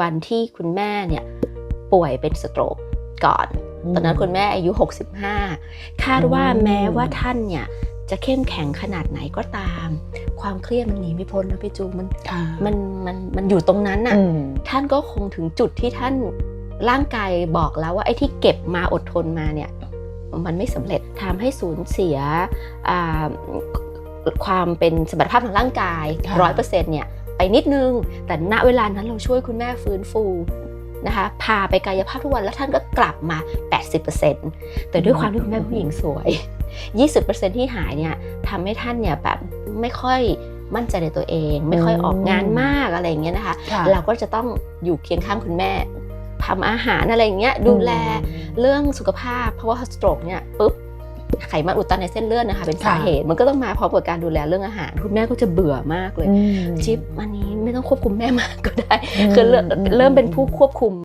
วันที่คุณแม่เนี่ยป่วยเป็นสโตรกก่อน ตอนนั้นคุณแม่อายุ 65 คาดว่าอืมแม้ว่าท่านเนี่ยจะเข้มแข็งขนาดไหนก็ตาม ความเครียดมันหนีไม่พ้นนะพี่จูมันค่ะมันมันมันอยู่ตรงนั้นน่ะอืมท่านก็คงถึงจุดที่ท่านร่างกายบอกแล้วว่าไอ้ที่เก็บมาอดทนมาเนี่ยมันไม่สำเร็จทำให้สูญเสียอ่าความเป็นสมรรถภาพทางร่างกายค่ะร้อยเปอร์เซ็นต์เนี่ย ไปนิดนึง แต่ณเวลานั้นเราช่วยคุณแม่ฟื้นฟูนะคะ พาไปกายภาพทุกวันแล้วท่านก็กลับมา 80%แต่ด้วยความที่คุณแม่ผู้หญิงสวย 20%ที่หายเนี่ยทำให้ท่านเนี่ยแบบไม่ค่อยมั่นใจในตัวเอง ไม่ค่อยออกงานมากอะไรอย่างเงี้ยนะคะค่ะเราก็จะต้องอยู่เคียงข้างคุณแม่ทำอาหารอะไรอย่างเงี้ยดูแลเรื่องสุขภาพ เพราะว่าสโตรกเนี่ยปุ๊บ ไขมันอุดตันในเส้นเลือดนะคะ เป็นสาเหตุ มันก็ต้องมาพร้อมกับการดูแลเรื่องอาหาร คุณแม่ก็จะเบื่อมากเลยอืมชิปอันนี้ไม่ต้องควบคุมแม่มากก็ได้ คือเริ่มเริ่มเป็นผู้ควบคุม